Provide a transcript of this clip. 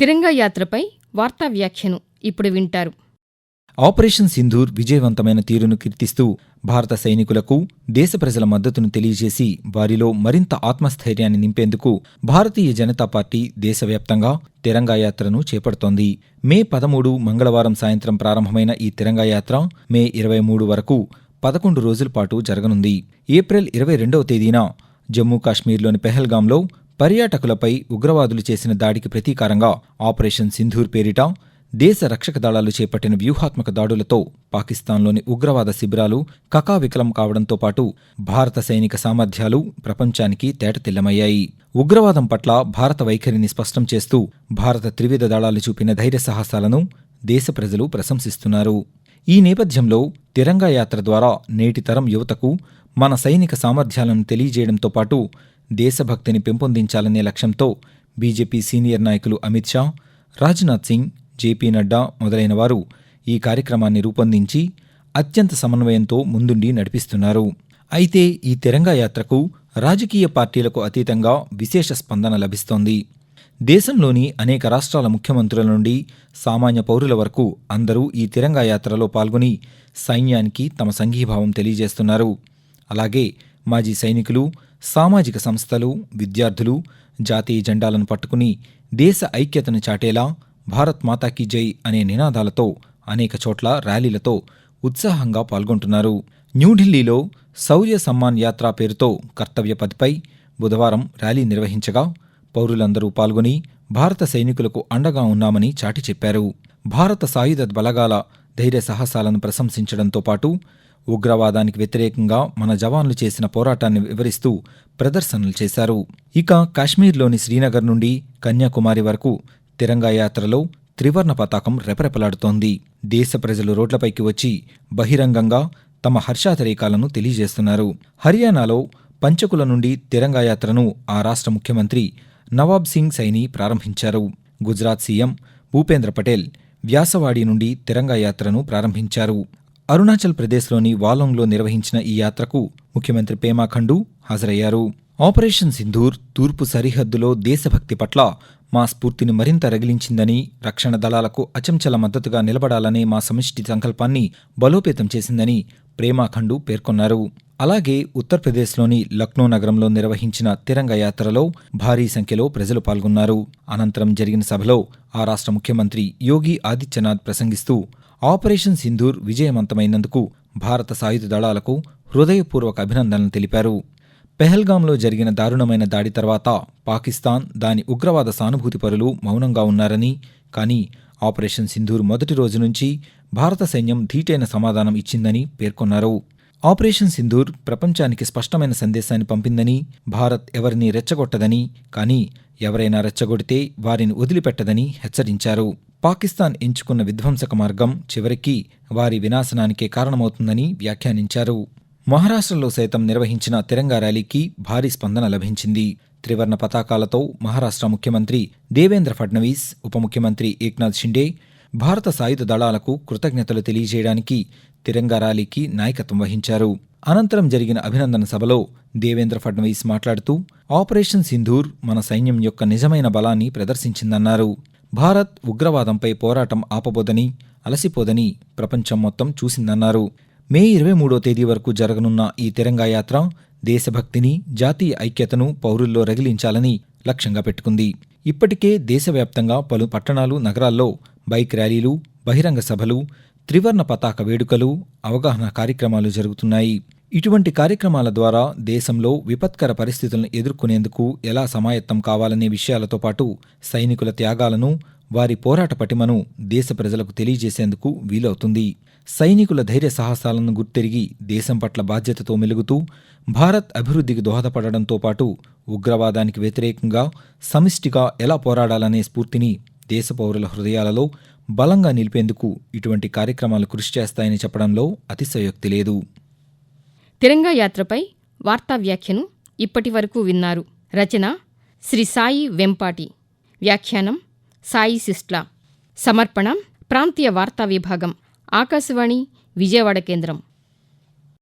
తిరంగా యాత్రపై వార్తా వ్యాఖ్యను ఇప్పుడు వింటారు. ఆపరేషన్ సింధూర్ విజయవంతమైన తీరును కీర్తిస్తూ భారత సైనికులకు దేశ ప్రజల మద్దతును తెలియజేసి వారిలో మరింత ఆత్మస్థైర్యాన్ని నింపేందుకు భారతీయ జనతా పార్టీ దేశవ్యాప్తంగా తిరంగా యాత్రను చేపడుతోంది. మే పదమూడు మంగళవారం సాయంత్రం ప్రారంభమైన ఈ తిరంగా యాత్ర మే ఇరవై మూడు వరకు పదకొండు రోజుల పాటు జరగనుంది. ఏప్రిల్ ఇరవై రెండవ తేదీన జమ్మూ కాశ్మీర్లోని పెహల్గాంలో పర్యాటకులపై ఉగ్రవాదులు చేసిన దాడికి ప్రతీకారంగా ఆపరేషన్ సింధూర్ పేరిట దేశ రక్షక దళాలు చేపట్టిన వ్యూహాత్మక దాడులతో పాకిస్తాన్లోని ఉగ్రవాద శిబిరాలు కకావికలం కావడంతో పాటు భారత సైనిక సామర్థ్యాలు ప్రపంచానికి తేటతెల్లమయ్యాయి. ఉగ్రవాదం పట్ల భారత వైఖరిని స్పష్టం చేస్తూ భారత త్రివిధ దళాలు చూపిన ధైర్య సాహసాలను దేశ ప్రజలు ప్రశంసిస్తున్నారు. ఈ నేపథ్యంలో తిరంగా యాత్ర ద్వారా నేటి తరం యువతకు మన సైనిక సామర్థ్యాలను తెలియజేయడంతో పాటు దేశభక్తిని పెంపొందించాలనే లక్ష్యంతో బీజేపీ సీనియర్ నాయకులు అమిత్ షా రాజ్నాథ్ సింగ్ జేపీ నడ్డా మొదలైన వారు ఈ కార్యక్రమాన్ని రూపొందించి అత్యంత సమన్వయంతో ముందుండి నడిపిస్తున్నారు. అయితే ఈ తిరంగా యాత్రకు రాజకీయ పార్టీలకు అతీతంగా విశేష స్పందన లభిస్తోంది. దేశంలోని అనేక రాష్ట్రాల ముఖ్యమంత్రుల నుండి సామాన్య పౌరుల వరకు అందరూ ఈ తిరంగా యాత్రలో పాల్గొని సైన్యానికి తమ సంఘీభావం తెలియజేస్తున్నారు. అలాగే మాజీ సైనికులు సామాజిక సంస్థలు విద్యార్థులు జాతీయ జెండాలను పట్టుకుని దేశ ఐక్యతను చాటేలా భారత్ మాతాకి జై అనే నినాదాలతో అనేక చోట్ల ర్యాలీలతో ఉత్సాహంగా పాల్గొంటున్నారు. న్యూఢిల్లీలో శౌర్య సమ్మాన్ యాత్ర పేరుతో కర్తవ్యపతిపై బుధవారం ర్యాలీ నిర్వహించగా పౌరులందరూ పాల్గొని భారత సైనికులకు అండగా ఉన్నామని చాటి చెప్పారు. భారత సాయుధ బలగాల ధైర్య సాహసాలను ప్రశంసించడంతో పాటు ఉగ్రవాదానికి వ్యతిరేకంగా మన జవాన్లు చేసిన పోరాటాన్ని వివరిస్తూ ప్రదర్శనలు చేశారు. ఇక కాశ్మీర్లోని శ్రీనగర్ నుండి కన్యాకుమారి వరకు తిరంగా యాత్రలో త్రివర్ణ పతాకం రెపరెపలాడుతోంది. దేశ ప్రజలు రోడ్లపైకి వచ్చి బహిరంగంగా తమ హర్షాతిరేకాలను తెలియజేస్తున్నారు. హర్యానాలో పంచకుల నుండి తిరంగా యాత్రను ఆ రాష్ట్ర ముఖ్యమంత్రి నవాబ్ సింగ్ సైని ప్రారంభించారు. గుజరాత్ సీఎం భూపేంద్ర పటేల్ వ్యాసవాడి నుండి తిరంగా యాత్రను ప్రారంభించారు. అరుణాచల్ ప్రదేశ్లోని వాలోంగ్లో నిర్వహించిన ఈ యాత్రకు ముఖ్యమంత్రి పేమా ఖండు హాజరయ్యారు. ఆపరేషన్ సింధూర్ తూర్పు సరిహద్దులో దేశభక్తి పట్ల మా స్ఫూర్తిని మరింత రగిలించిందని రక్షణ దళాలకు అచంచల మద్దతుగా నిలబడాలనే మా సమిష్టి సంకల్పాన్ని బలోపేతం చేసిందని ప్రేమాఖండు పేర్కొన్నారు. అలాగే ఉత్తరప్రదేశ్లోని లక్నో నగరంలో నిర్వహించిన తిరంగ యాత్రలో భారీ సంఖ్యలో ప్రజలు పాల్గొన్నారు. అనంతరం జరిగిన సభలో ఆ రాష్ట్ర ముఖ్యమంత్రి యోగి ఆదిత్యనాథ్ ప్రసంగిస్తూ ఆపరేషన్ సింధూర్ విజయవంతమైనందుకు భారత సాయుధ దళాలకు హృదయపూర్వక అభినందనలు తెలిపారు. పెహల్గాంలో జరిగిన దారుణమైన దాడి తర్వాత పాకిస్తాన్ దాని ఉగ్రవాద సానుభూతిపరులు మౌనంగా ఉన్నారని కానీ ఆపరేషన్ సింధూర్ మొదటి రోజు నుంచి భారత సైన్యం ధీటైన సమాధానం ఇచ్చిందని పేర్కొన్నారు. ఆపరేషన్ సింధూర్ ప్రపంచానికి స్పష్టమైన సందేశాన్ని పంపిందని భారత్ ఎవరిని రెచ్చగొట్టదని కానీ ఎవరైనా రెచ్చగొడితే వారిని వదిలిపెట్టదని హెచ్చరించారు. పాకిస్తాన్ ఎంచుకున్న విధ్వంసక మార్గం చివరికి వారి వినాశనానికే కారణమవుతుందని వ్యాఖ్యానించారు. మహారాష్ట్రలో సైతం నిర్వహించిన తిరంగా ర్యాలీకి భారీ స్పందన లభించింది. త్రివర్ణ పతాకాలతో మహారాష్ట్ర ముఖ్యమంత్రి దేవేంద్ర ఫడ్నవీస్ ఉప ముఖ్యమంత్రి ఏక్నాథ్ షిండే భారత సాయుధ దళాలకు కృతజ్ఞతలు తెలియజేయడానికి తిరంగా ర్యాలీకి నాయకత్వం వహించారు. అనంతరం జరిగిన అభినందన సభలో దేవేంద్ర ఫడ్నవీస్ మాట్లాడుతూ ఆపరేషన్ సింధూర్ మన సైన్యం యొక్క నిజమైన బలాన్ని ప్రదర్శించిందన్నారు. భారత్ ఉగ్రవాదంపై పోరాటం ఆపబోదని అలసిపోదని ప్రపంచం మొత్తం చూసిందన్నారు. మే ఇరవై మూడో తేదీ వరకు జరగనున్న ఈ తిరంగా యాత్ర దేశభక్తిని జాతీయ ఐక్యతను పౌరుల్లో రగిలించాలని లక్ష్యంగా పెట్టుకుంది. ఇప్పటికే దేశవ్యాప్తంగా పలు పట్టణాలు నగరాల్లో బైక్ ర్యాలీలు బహిరంగ సభలు త్రివర్ణ పతాక వేడుకలు అవగాహన కార్యక్రమాలు జరుగుతున్నాయి. ఇటువంటి కార్యక్రమాల ద్వారా దేశంలో విపత్కర పరిస్థితులను ఎదుర్కొనేందుకు ఎలా సమాయత్తం కావాలనే విషయాలతో పాటు సైనికుల త్యాగాలను వారి పోరాట పటిమను దేశ ప్రజలకు తెలియజేసేందుకు వీలవుతుంది. సైనికుల ధైర్య సాహసాలను గుర్తెరిగి దేశం పట్ల బాధ్యతతో మెలుగుతూ భారత్ అభివృద్ధికి దోహదపడడంతో పాటు ఉగ్రవాదానికి వ్యతిరేకంగా సమిష్టిగా ఎలా పోరాడాలనే స్ఫూర్తిని దేశ పౌరుల హృదయాలలో బలంగా నిలిపేందుకు ఇటువంటి కార్యక్రమాలు కృషి చేస్తాయని చెప్పడంలో అతిశయోక్తి లేదు. తిరంగా యాత్రపై వార్తా వ్యాఖ్యను ఇప్పటి వరకు విన్నారు రచన శ్రీ సాయి వెంపాటి. వ్యాఖ్యానం సాయి సిస్ట్లా. సమర్పణ ప్రాంతీయ వార్తా విభాగం. ఆకాశవాణి విజయవాడ కేంద్రం.